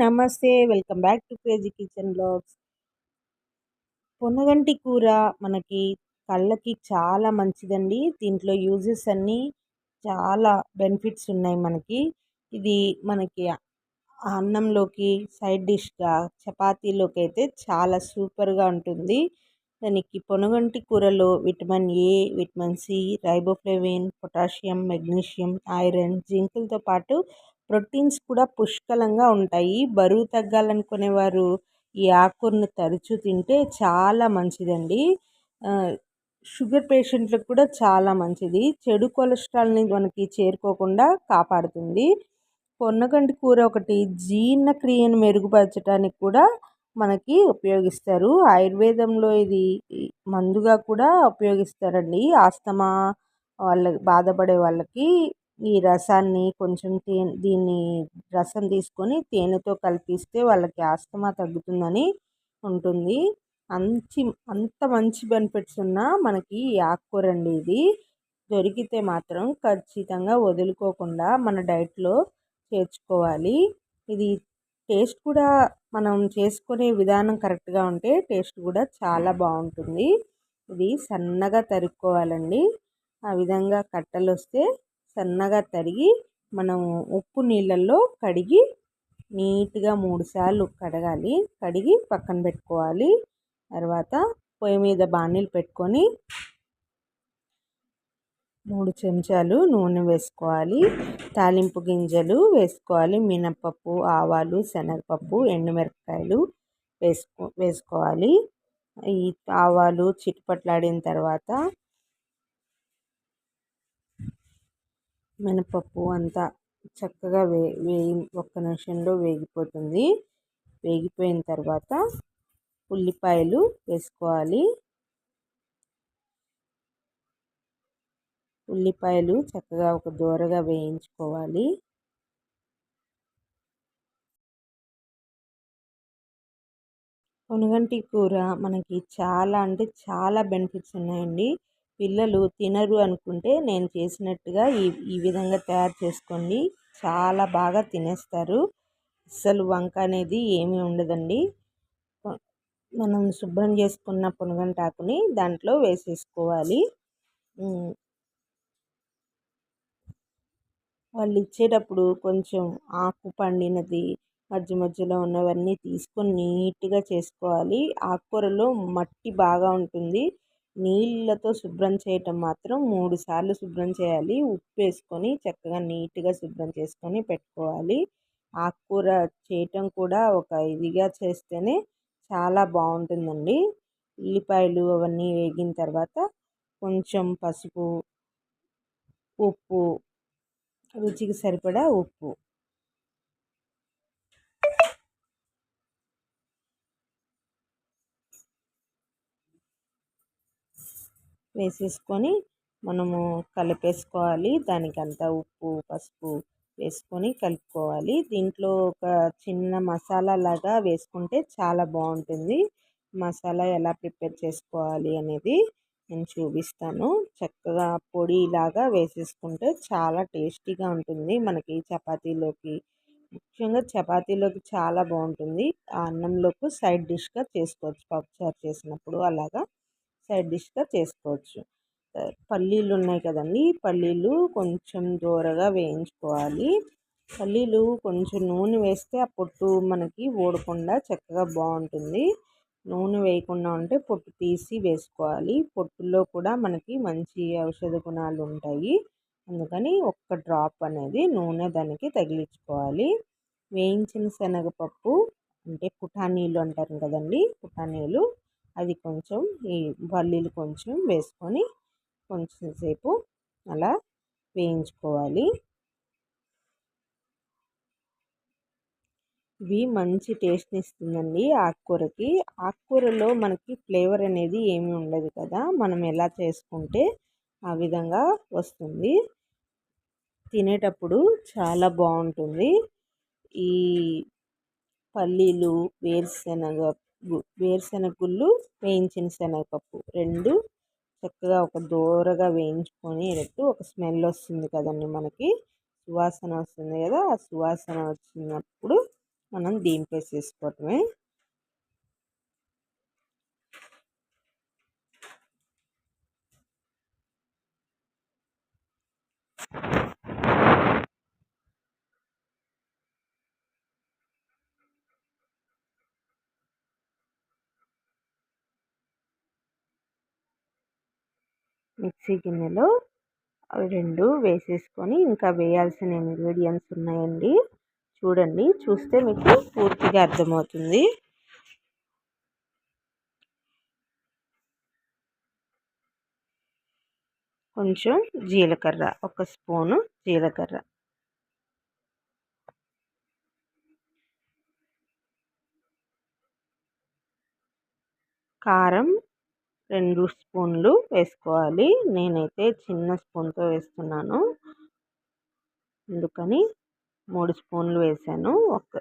నమస్తే welcome back to crazy kitchen blogs. పొన్నగంటి కూర మనకి కళ్ళకి చాలా మంచిదండి. దీంట్లో యూజెస్ అన్నీ చాలా బెనిఫిట్స్ ఉన్నాయి మనకి. ఇది మనకి అన్నంలోకి సైడ్ డిష్గా చపాతీలోకి అయితే చాలా సూపర్గా ఉంటుంది. దానికి పొనగంటి కూరలో vitamin A vitamin C riboflavin potassium magnesium iron జింకులతో పాటు ప్రోటీన్స్ కూడా పుష్కలంగా ఉంటాయి. బరువు తగ్గాలనుకునేవారు ఈ ఆకుకూరను తరచూ తింటే చాలా మంచిదండి. షుగర్ పేషెంట్లకు కూడా చాలా మంచిది. చెడు కొలెస్ట్రాల్ని మనకి చేరుకోకుండా కాపాడుతుంది. పొన్నగంటి కూర ఒకటి జీర్ణక్రియను మెరుగుపరచడానికి కూడా మనకి ఉపయోగిస్తారు. ఆయుర్వేదంలో ఇది మందుగా కూడా ఉపయోగిస్తారండి. ఆస్తమా వాళ్ళకి బాధపడే వాళ్ళకి ఈ రసాన్ని కొంచెం తేనె దీన్ని రసం తీసుకొని తేనెతో కలిపిస్తే వాళ్ళకి ఆస్తమా తగ్గుతుందని ఉంటుంది. మంచి అంత మంచి బెనిఫిట్స్ ఉన్న మనకి ఈ ఆకుకూర అండి ఇది. దొరికితే మాత్రం ఖచ్చితంగా వదులుకోకుండా మన డైట్లో చేర్చుకోవాలి. ఇది టేస్ట్ కూడా మనం చేసుకునే విధానం కరెక్ట్గా ఉంటే టేస్ట్ కూడా చాలా బాగుంటుంది. ఇది సన్నగా తరుక్కోవాలండి. ఆ విధంగా కట్టలు వస్తే సన్నగా తరిగి మనం ఉప్పు నీళ్ళల్లో కడిగి నీట్గా మూడుసార్లు కడగాలి. కడిగి పక్కన పెట్టుకోవాలి. తర్వాత పొయ్యి మీద బాణీలు పెట్టుకొని మూడు చెంచాలు నూనె వేసుకోవాలి. తాలింపు గింజలు వేసుకోవాలి. మినప్పప్పు ఆవాలు శనగపప్పు ఎండుమిరపకాయలు వేసుకో వేసుకోవాలి. ఈ ఆవాలు చిట్పట్లాడిన తర్వాత మినపప్పు అంతా చక్కగా వే వేయి ఒక్క నిమిషంలో వేగిపోతుంది. వేగిపోయిన తర్వాత ఉల్లిపాయలు వేసుకోవాలి. ఉల్లిపాయలు చక్కగా ఒక దూరగా వేయించుకోవాలి. కొనగంటి కూర మనకి చాలా అంటే చాలా బెనిఫిట్స్ ఉన్నాయండి. పిల్లలు తినరు అనుకుంటే నేను చేసినట్టుగా ఈ ఈ విధంగా తయారు చేసుకోండి. చాలా బాగా తినేస్తారు. అస్సలు వంక అనేది ఏమీ ఉండదండి. మనం శుభ్రం చేసుకున్న పునగంటాకుని దాంట్లో వేసేసుకోవాలి. వాళ్ళు ఇచ్చేటప్పుడు కొంచెం ఆకు పండినది మధ్య మధ్యలో ఉన్నవన్నీ తీసుకొని నీట్గా చేసుకోవాలి. ఆకుకూరలో మట్టి బాగా ఉంటుంది. నీళ్ళతో శుభ్రం చేయటం మాత్రం మూడు సార్లు శుభ్రం చేయాలి. ఉప్పు వేసుకొని చక్కగా నీట్గా శుభ్రం చేసుకొని పెట్టుకోవాలి. ఆకుకూర చేయటం కూడా ఒక ఇదిగా చేస్తేనే చాలా బాగుంటుందండి. ఉల్లిపాయలు అవన్నీ వేగిన తర్వాత కొంచెం పసుపు ఉప్పు రుచికి సరిపడా ఉప్పు. వేసేసుకొని మనము కలిపేసుకోవాలి. దానికంతా ఉప్పు పసుపు వేసుకొని కలుపుకోవాలి. దీంట్లో ఒక చిన్న మసాలా లాగా వేసుకుంటే చాలా బాగుంటుంది. మసాలా ఎలా ప్రిపేర్ చేసుకోవాలి అనేది నేను చూపిస్తాను. చక్కగా పొడిలాగా వేసేసుకుంటే చాలా టేస్టీగా ఉంటుంది మనకి చపాతీలోకి. ముఖ్యంగా చపాతీలోకి చాలా బాగుంటుంది. ఆ అన్నంలోకి సైడ్ డిష్గా చేసుకోవచ్చు. పప్పుచారు చేసినప్పుడు అలాగా సైడ్ డిష్గా చేసుకోవచ్చు. పల్లీలు ఉన్నాయి కదండి పల్లీలు కొంచెం దూరగా వేయించుకోవాలి. పల్లీలు కొంచెం నూనె వేస్తే ఆ పొట్టు మనకి ఓడకుండా చక్కగా బాగుంటుంది. నూనె వేయకుండా ఉంటే పొట్టు తీసి వేసుకోవాలి. పొట్టులో కూడా మనకి మంచి ఔషధ గుణాలు ఉంటాయి. అందుకని ఒక్క డ్రాప్ అనేది నూనె దానికి తగిలించుకోవాలి. వేయించిన శనగపప్పు అంటే పుటానీలు అంటారు కదండి పుటానీలు అది కొంచెం ఈ పల్లీలు కొంచెం వేసుకొని కొంచెం సేపు అలా వేయించుకోవాలి. ఇవి మంచి టేస్ట్ని ఇస్తుందండి ఆకుకూరకి. ఆకుకూరలో మనకి ఫ్లేవర్ అనేది ఏమి ఉండదు కదా. మనం ఎలా చేసుకుంటే ఆ విధంగా వస్తుంది. తినేటప్పుడు చాలా బాగుంటుంది. ఈ పల్లీలు వేరుశనగ వేరుశనగ గుళ్ళు వేయించిన శనగపప్పు. రెండు చక్కగా ఒక దూరగా వేయించుకొని రెట్టు ఒక స్మెల్ వస్తుంది కదండి మనకి. సువాసన వస్తుంది కదా ఆ సువాసన వచ్చినప్పుడు మనం దింపేసేసుకోవటమే. మిక్సీ గిన్నెలో అవి రెండు వేసేసుకొని ఇంకా వేయాల్సిన ఇంగ్రీడియంట్స్ ఉన్నాయండి. చూడండి చూస్తే మీకు పూర్తిగా అర్థమవుతుంది. కొంచెం జీలకర్ర ఒక స్పూను జీలకర్ర. కారం రెండు స్పూన్లు వేసుకోవాలి. నేనైతే చిన్న స్పూన్తో వేస్తున్నాను. అందుకని మూడు స్పూన్లు వేసాను. ఒక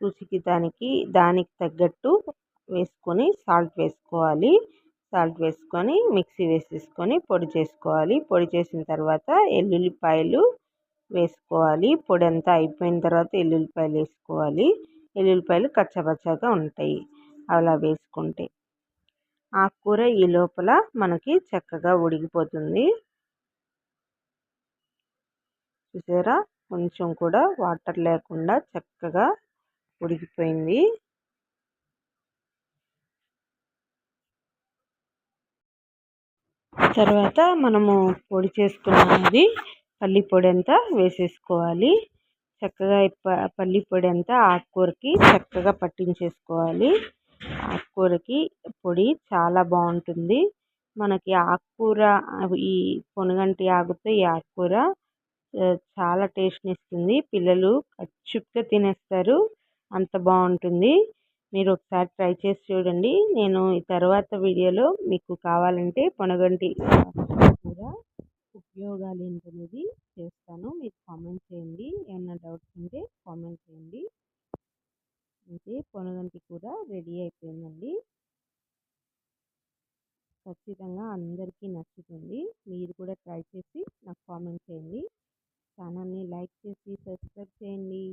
రుచికి దానికి దానికి తగ్గట్టు వేసుకొని సాల్ట్ వేసుకోవాలి. సాల్ట్ వేసుకొని మిక్సీ వేసేసుకొని పొడి చేసుకోవాలి. పొడి చేసిన తర్వాత ఎల్లుల్లిపాయలు వేసుకోవాలి. పొడి అంతా అయిపోయిన తర్వాత ఎల్లుల్లిపాయలు వేసుకోవాలి. ఎల్లుల్లిపాయలు కచ్చపచ్చగా ఉంటాయి. అలా వేసుకుంటే ఆకుకూర ఈ లోపల మనకి చక్కగా ఉడికిపోతుంది. చూసారా? కొంచెం కూడా వాటర్ లేకుండా చక్కగా ఉడికిపోయింది. తర్వాత మనము పొడి చేసుకున్నది పల్లి పొడి అంతా వేసేసుకోవాలి. చక్కగా పల్లి పొడి అంతా ఆకుకూరకి చక్కగా పట్టించేసుకోవాలి. ఆకుకూరకి పొడి చాలా బాగుంటుంది. మనకి ఆకుకూర ఈ పొనుగంటి ఆకుతో ఈ ఆకుకూర చాలా టేస్ట్ని ఇస్తుంది పిల్లలు కచ్చుప్గా తినేస్తారు. అంత బాగుంటుంది. మీరు ఒకసారి ట్రై చేసి చూడండి. నేను ఈ తర్వాత వీడియోలో మీకు కావాలంటే పొనగంటి కూర ఉపయోగాలు ఏంటనేది చేస్తాను. మీరు కామెంట్ చేయండి. ఏమైనా డౌట్స్ ఉంటే కామెంట్ చేయండి. అంటే పొనగంటి కూర రెడీ అయిపోయిందండి. ఖచ్చితంగా అందరికీ నచ్చుతుంది. మీరు కూడా ట్రై చేసి నాకు కామెంట్ చేయండి. ఛానల్ని లైక్ చేసి సబ్స్క్రైబ్ చేయండి.